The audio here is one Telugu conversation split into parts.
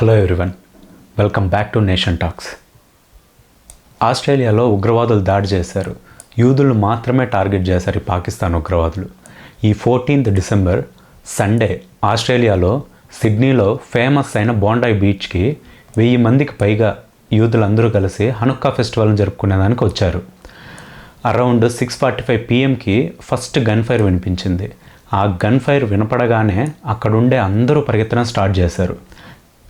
Hello everyone welcome back to Nation Talks ఆస్ట్రేలియాలో ఉగ్రవాదులు దాడి చేశారు. యూదులు మాత్రమే టార్గెట్ చేశారు ఈ పాకిస్తాన్ ఉగ్రవాదులు. ఈ ఫోర్టీన్త్ డిసెంబర్ సండే ఆస్ట్రేలియాలో సిడ్నీలో ఫేమస్ అయిన బోండాయ్ బీచ్కి వెయ్యి మందికి పైగా యూదులందరూ కలిసి హనుక్కా ఫెస్టివల్ని జరుపుకునేదానికి వచ్చారు. అరౌండ్ సిక్స్ ఫార్టీ ఫైవ్ పిఎంకి ఫస్ట్ గన్ ఫైర్ వినిపించింది. ఆ గన్ ఫైర్ వినపడగానే అక్కడుండే అందరూ పరిగెత్తడం స్టార్ట్ చేశారు.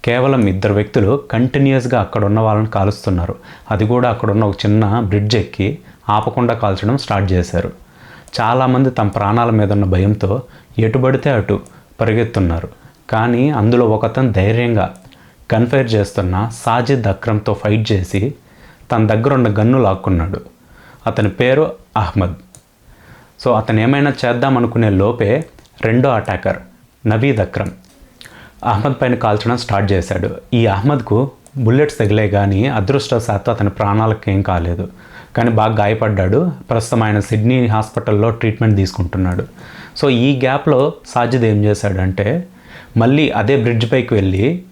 కేవలం ఇద్దరు వ్యక్తులు కంటిన్యూస్గా అక్కడ ఉన్న వాళ్ళని కాలుస్తున్నారు. అది కూడా అక్కడ ఉన్న ఒక చిన్న బ్రిడ్జ్ ఎక్కి ఆపకుండా కాల్చడం స్టార్ట్ చేశారు. చాలామంది తమ ప్రాణాల మీద ఉన్న భయంతో ఎటుబడితే అటు పరిగెత్తున్నారు. కానీ అందులో ఒకతను ధైర్యంగా గన్ఫైర్ చేస్తున్న సాజిద్ అక్రమ్తో ఫైట్ చేసి తన దగ్గర ఉన్న గన్ను లాక్కున్నాడు. అతని పేరు అహ్మద్. సో అతను ఏమైనా చేద్దామనుకునే లోపే రెండో అటాకర్ నవీద్ అక్రమ్ అహ్మద్ పైన కాల్చడం స్టార్ట్ చేశాడు. ఈ అహ్మద్కు బుల్లెట్స్ తగిలే కానీ అదృష్టశాత్తు అతని ప్రాణాలకు ఏం కాలేదు. కానీ బాగా గాయపడ్డాడు. ప్రస్తుతం ఆయన సిడ్నీ హాస్పిటల్లో ట్రీట్మెంట్ తీసుకుంటున్నాడు. సో ఈ గ్యాప్లో సాజిద్ ఏం చేశాడంటే మళ్ళీ అదే బ్రిడ్జ్ పైకి వెళ్ళి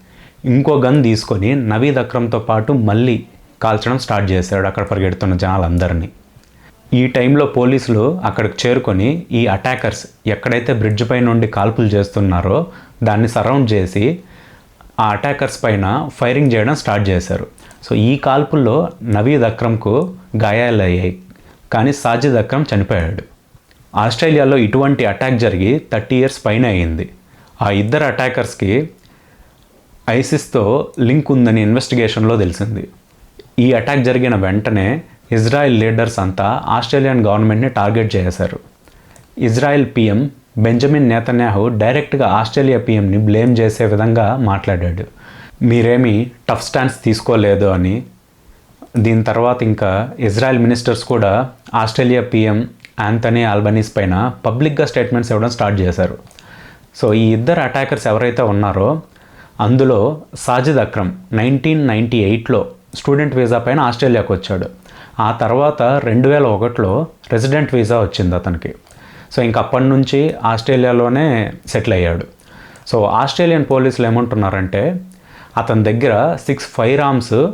ఇంకో గన్ తీసుకొని నవీద్ అక్రమ్తో పాటు మళ్ళీ కాల్చడం స్టార్ట్ చేశాడు అక్కడ పరిగెడుతున్న జనాలందరినీ. ఈ టైంలో పోలీసులు అక్కడికి చేరుకొని ఈ అటాకర్స్ ఎక్కడైతే బ్రిడ్జ్ పై నుండి కాల్పులు చేస్తున్నారో దాన్ని సరౌండ్ చేసి ఆ అటాకర్స్ పైన ఫైరింగ్ చేయడం స్టార్ట్ చేశారు. సో ఈ కాల్పుల్లో నవీద్ అక్రమ్కు గాయాలయ్యాయి. కానీ సాజిద్ అక్రమ్ చనిపోయాడు. ఆస్ట్రేలియాలో ఇటువంటి అటాక్ జరిగి థర్టీ ఇయర్స్ పైన అయింది ఆ ఇద్దరు అటాకర్స్కి ఐసిస్తో లింక్ ఉందని ఇన్వెస్టిగేషన్లో తెలిసింది. ఈ అటాక్ జరిగిన వెంటనే ఇజ్రాయెల్ లీడర్స్ అంతా ఆస్ట్రేలియన్ గవర్నమెంట్ని టార్గెట్ చేశారు. ఇజ్రాయెల్ పిఎం బెంజమిన్ నేతన్యాహు డైరెక్ట్గా ఆస్ట్రేలియా పీఎంని బ్లేమ్ చేసే విధంగా మాట్లాడాడు. మీరేమీ టఫ్ స్టాండ్స్ తీసుకోలేదు అని. దీని తర్వాత ఇంకా ఇజ్రాయెల్ మినిస్టర్స్ కూడా ఆస్ట్రేలియా పీఎం యాంథనీ ఆల్బనీస్ పైన పబ్లిక్గా స్టేట్మెంట్స్ ఇవ్వడం స్టార్ట్ చేశారు. సో ఈ ఇద్దరు అటాకర్స్ ఎవరైతే ఉన్నారో అందులో సాజిద్ అక్రమ్ నైన్టీన్ నైంటీ ఎయిట్లో స్టూడెంట్ వీసా పైన ఆస్ట్రేలియాకు వచ్చాడు. ఆ తర్వాత రెండు వేల ఒకటిలో రెసిడెంట్ వీసా వచ్చింది అతనికి. సో ఇంక అప్పటి నుంచి ఆస్ట్రేలియాలోనే సెటిల్ అయ్యాడు. సో ఆస్ట్రేలియన్ పోలీసులు ఏమంటున్నారంటే అతని దగ్గర six fire arms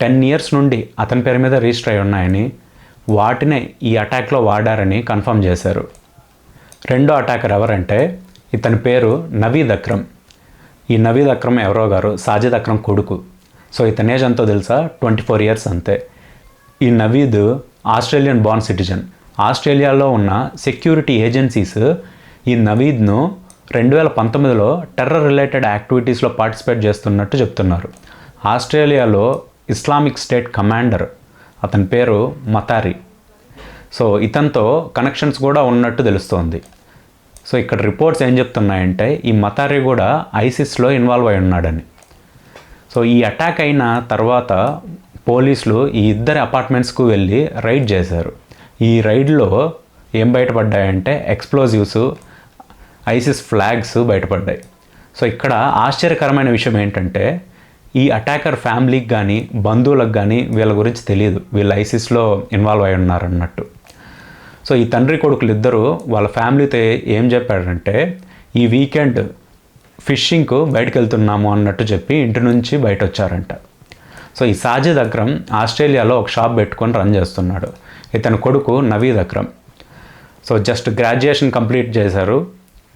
ten years నుండి అతని పేరు మీద రిజిస్టర్ అయి ఉన్నాయని వాటినే ఈ అటాక్లో వాడారని కన్ఫర్మ్ చేశారు. రెండో అటాకర్ ఎవరంటే ఇతని పేరు నవీద్ అక్రమ్. ఈ నవీద్ అక్రమ్ ఎవరో గారు? సాజిద్ అక్రమ్ కొడుకు. సో ఇతని ఏజ్ ఎంతో తెలుసా? ట్వంటీ ఫోర్ ఇయర్స్ అంతే. ఈ నవీద్ ఆస్ట్రేలియన్ బార్న్ సిటిజన్. ఆస్ట్రేలియాలో ఉన్న సెక్యూరిటీ ఏజెన్సీస్ ఈ నవీద్ను రెండు వేల పంతొమ్మిదిలో టెర్రర్ రిలేటెడ్ యాక్టివిటీస్లో పార్టిసిపేట్ చేస్తున్నట్టు చెప్తున్నారు. ఆస్ట్రేలియాలో ఇస్లామిక్ స్టేట్ కమాండర్ అతని పేరు మతారి. సో ఇతనితో కనెక్షన్స్ కూడా ఉన్నట్టు తెలుస్తోంది. సో ఇక్కడ రిపోర్ట్స్ ఏం చెప్తున్నాయంటే ఈ మతారి కూడా ఐసిస్లో ఇన్వాల్వ్ అయి ఉన్నాడని. సో ఈ అటాక్ అయిన తర్వాత పోలీసులు ఈ ఇద్దరి అపార్ట్మెంట్స్కు వెళ్ళి రైడ్ చేశారు. ఈ రైడ్లో ఏం బయటపడ్డాయంటే ఎక్స్ప్లోజివ్స్ ఐసిస్ ఫ్లాగ్స్ బయటపడ్డాయి. సో ఇక్కడ ఆశ్చర్యకరమైన విషయం ఏంటంటే ఈ అటాకర్ ఫ్యామిలీకి కానీ బంధువులకు కానీ వీళ్ళ గురించి తెలియదు వీళ్ళు ఐసిస్లో ఇన్వాల్వ్ అయి ఉన్నారన్నట్టు. సో ఈ తండ్రి కొడుకులు ఇద్దరు వాళ్ళ ఫ్యామిలీతో ఏం చెప్పారంటే ఈ వీకెండ్ ఫిషింగ్కు బయటకు వెళ్తున్నాము అన్నట్టు చెప్పి ఇంటి నుంచి బయట వచ్చారంట సో ఈ సాజిద్ అక్రమ్ ఆస్ట్రేలియాలో ఒక షాప్ పెట్టుకొని రన్ చేస్తున్నాడు. ఇతని కొడుకు Naveed Akram. So just graduation complete చేశారు.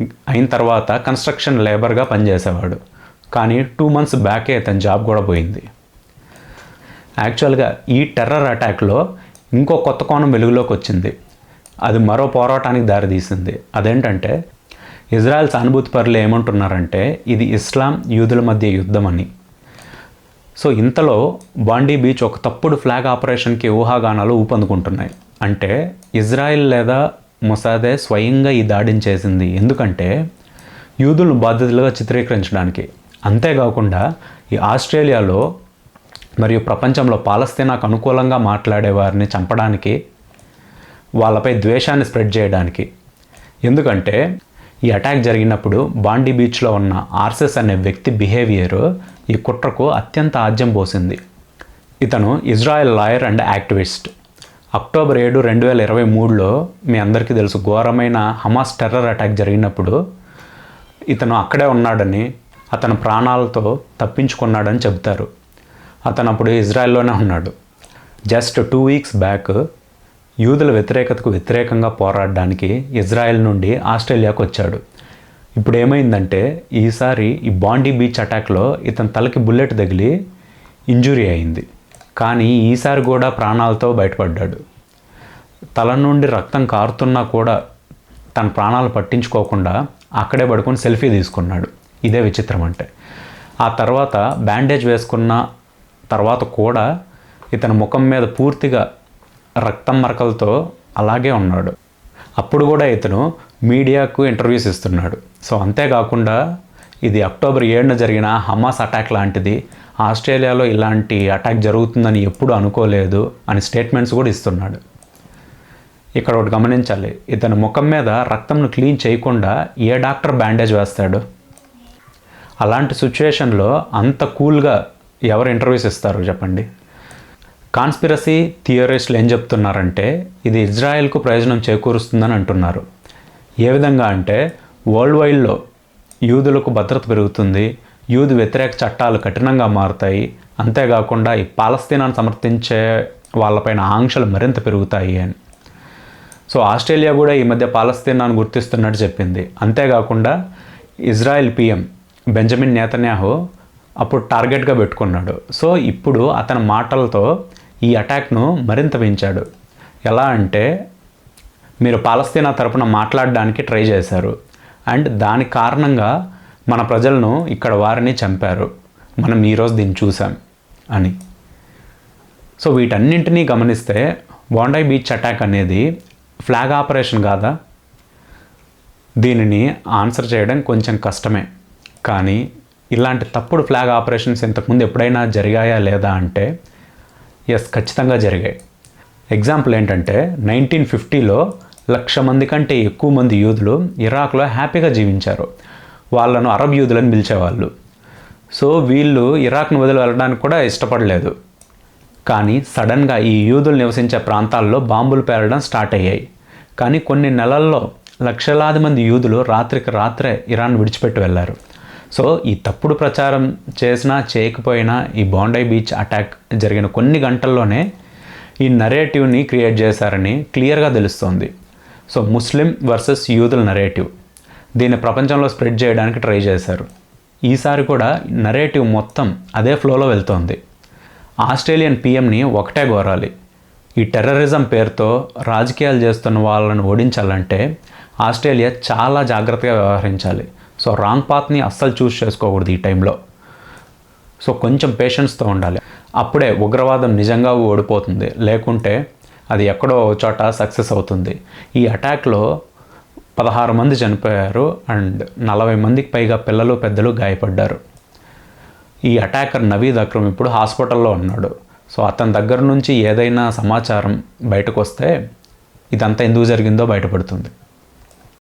అయిన తర్వాత కన్స్ట్రక్షన్ లేబర్గా పనిచేసేవాడు. కానీ టూ మంత్స్ బ్యాకే ఇతని జాబ్ కూడా పోయింది. యాక్చువల్గా ఈ టెర్రర్ అటాక్లో ఇంకో కొత్త కోణం వెలుగులోకి వచ్చింది. అది మరో పోరాటానికి దారితీసింది. అదేంటంటే ఇజ్రాయెల్ సానుభూతి పరులు ఏమంటున్నారంటే ఇది ఇస్లాం యూదుల మధ్య యుద్ధం అని సో ఇంతలో బాండీ బీచ్ ఒక తప్పుడు ఫ్లాగ్ ఆపరేషన్కి ఊహాగానాలు ఊపందుకుంటున్నాయి. అంటే ఇజ్రాయెల్ లేదా ముసాదే స్వయంగా ఈ దాడిని చేసింది. ఎందుకంటే యూదులను బాధ్యతలుగా చిత్రీకరించడానికి. అంతేకాకుండా ఈ ఆస్ట్రేలియాలో మరియు ప్రపంచంలో పాలస్తీనాకు అనుకూలంగా మాట్లాడే వారిని చంపడానికి వాళ్ళపై ద్వేషాన్ని స్ప్రెడ్ చేయడానికి. ఎందుకంటే ఈ అటాక్ జరిగినప్పుడు బాండీ బీచ్లో ఉన్న ఆర్సెస్ అనే వ్యక్తి బిహేవియర్ ఈ కుట్రకు అత్యంత ఆజ్యం పోసింది. ఇతను Israel lawyer and activist. October ఏడు రెండు వేల ఇరవై మూడులో మీ అందరికీ తెలుసు ఘోరమైన హమాస్ టెర్రర్ అటాక్ జరిగినప్పుడు ఇతను అక్కడే ఉన్నాడని అతను ప్రాణాలతో తప్పించుకున్నాడని చెబుతారు. అతను అప్పుడు ఇజ్రాయెల్లోనే ఉన్నాడు. జస్ట్ టూ వీక్స్ బ్యాక్ యూదుల వ్యతిరేకతకు వ్యతిరేకంగా పోరాడడానికి ఇజ్రాయెల్ నుండి ఆస్ట్రేలియాకు వచ్చాడు. ఇప్పుడు ఏమైందంటే ఈసారి ఈ బాండీ బీచ్ అటాక్లో ఇతని తలకి బుల్లెట్ తగిలి ఇంజురీ అయింది. కానీ ఈసారి కూడా ప్రాణాలతో బయటపడ్డాడు. తల నుండి రక్తం కారుతున్నా కూడా తన ప్రాణాలు పట్టించుకోకుండా అక్కడే పడుకొని సెల్ఫీ తీసుకున్నాడు. ఇదే విచిత్రం అంటే. ఆ తర్వాత బ్యాండేజ్ వేసుకున్న తర్వాత కూడా ఇతని ముఖం మీద పూర్తిగా రక్తం మరకలతో అలాగే ఉన్నాడు. అప్పుడు కూడా ఇతను మీడియాకు ఇంటర్వ్యూస్ ఇస్తున్నాడు. సో అంతేకాకుండా ఇది అక్టోబర్ ఏడున జరిగిన హమాస్ అటాక్ లాంటిది ఆస్ట్రేలియాలో ఇలాంటి అటాక్ జరుగుతుందని ఎప్పుడు అనుకోలేదు అని స్టేట్మెంట్స్ కూడా ఇస్తున్నాడు. ఇక్కడ ఒకటి గమనించాలి. ఇతని ముఖం మీద రక్తంను క్లీన్ చేయకుండా ఏ డాక్టర్ బ్యాండేజ్ వేస్తాడు? అలాంటి సిచ్యువేషన్లో అంత కూల్గా ఎవరు ఇంటర్వ్యూస్ ఇస్తారు చెప్పండి? కాన్స్పిరసీ థియరిస్టులు ఏం చెప్తున్నారంటే ఇది ఇజ్రాయెల్కు ప్రయోజనం చేకూరుస్తుందని అంటున్నారు. ఏ విధంగా అంటే వరల్డ్ వైడ్లో యూదులకు భద్రత పెరుగుతుంది యూదు వ్యతిరేక చట్టాలు కఠినంగా మారుతాయి అంతేకాకుండా ఈ పాలస్తీనాను సమర్థించే వాళ్ళపైన ఆంక్షలు మరింత పెరుగుతాయి అని. సో ఆస్ట్రేలియా కూడా ఈ మధ్య పాలస్తీనాను గుర్తిస్తున్నట్టు చెప్పింది. అంతేకాకుండా ఇజ్రాయెల్ పిఎం బెంజమిన్ నేతన్యాహు అప్పుడు టార్గెట్గా పెట్టుకున్నాడు. సో ఇప్పుడు అతని మాటలతో ఈ అటాక్ను మరింత పెంచాడు. ఎలా అంటే మీరు పాలస్తీనా తరపున మాట్లాడడానికి ట్రై చేశారు. అండ్ దాని కారణంగా మన ప్రజలను ఇక్కడ వారిని చంపారు. మనం ఈరోజు దీన్ని చూసాం అని. సో వీటన్నింటినీ గమనిస్తే బాండాయి బీచ్ అటాక్ అనేది ఫ్లాగ్ ఆపరేషన్ కాదా? దీనిని ఆన్సర్ చేయడం కొంచెం కష్టమే. కానీ ఇలాంటి తప్పుడు ఫ్లాగ్ ఆపరేషన్స్ ఇంతకుముందు ఎప్పుడైనా జరిగాయా లేదా అంటే ఎస్ ఖచ్చితంగా జరిగాయి. ఎగ్జాంపుల్ ఏంటంటే నైన్టీన్ ఫిఫ్టీలో లక్ష మంది కంటే ఎక్కువ మంది యూదులు ఇరాక్లో హ్యాపీగా జీవించారు. వాళ్ళను అరబ్ యూదులని పిలిచేవాళ్ళు. సో వీళ్ళు ఇరాక్ను వదిలి వెళ్ళడానికి కూడా ఇష్టపడలేదు. కానీ సడన్గా ఈ యూదులు నివసించే ప్రాంతాల్లో బాంబులు పేలడం స్టార్ట్ అయ్యాయి. కానీ కొన్ని నెలల్లో లక్షలాది మంది యూదులు రాత్రికి రాత్రే ఇరాన్ విడిచిపెట్టి వెళ్ళారు. సో ఈ తప్పుడు ప్రచారం చేసినా చేయకపోయినా ఈ బాండై బీచ్ అటాక్ జరిగిన కొన్ని గంటల్లోనే ఈ నరేటివ్ని క్రియేట్ చేశారని క్లియర్గా తెలుస్తోంది. సో ముస్లిం వర్సెస్ యూదుల నరేటివ్ దీన్ని ప్రపంచంలో స్ప్రెడ్ చేయడానికి ట్రై చేశారు. ఈసారి కూడా నరేటివ్ మొత్తం అదే ఫ్లోలో వెళ్తోంది. ఆస్ట్రేలియన్ పిఎంని ఒకటే కోరాలి. ఈ టెర్రరిజం పేరుతో రాజకీయాలు చేస్తున్న వాళ్ళని ఓడించాలంటే ఆస్ట్రేలియా చాలా జాగ్రత్తగా వ్యవహరించాలి. సో రాంగ్ పాత్ని అస్సలు చూస్ చేసుకోకూడదు ఈ టైంలో. సో కొంచెం పేషెన్స్తో ఉండాలి. అప్పుడే ఉగ్రవాదం నిజంగా ఓడిపోతుంది. లేకుంటే అది ఎక్కడో ఓ చోట సక్సెస్ అవుతుంది. ఈ అటాక్లో పదహారు మంది చనిపోయారు అండ్ నలభై మందికి పైగా పిల్లలు పెద్దలు గాయపడ్డారు. ఈ అటాకర్ నవీద్ అక్రమ్ ఇప్పుడు హాస్పిటల్లో ఉన్నాడు. సో అతని దగ్గర నుంచి ఏదైనా సమాచారం బయటకు వస్తే ఇదంతా ఎందుకు జరిగిందో బయటపడుతుంది.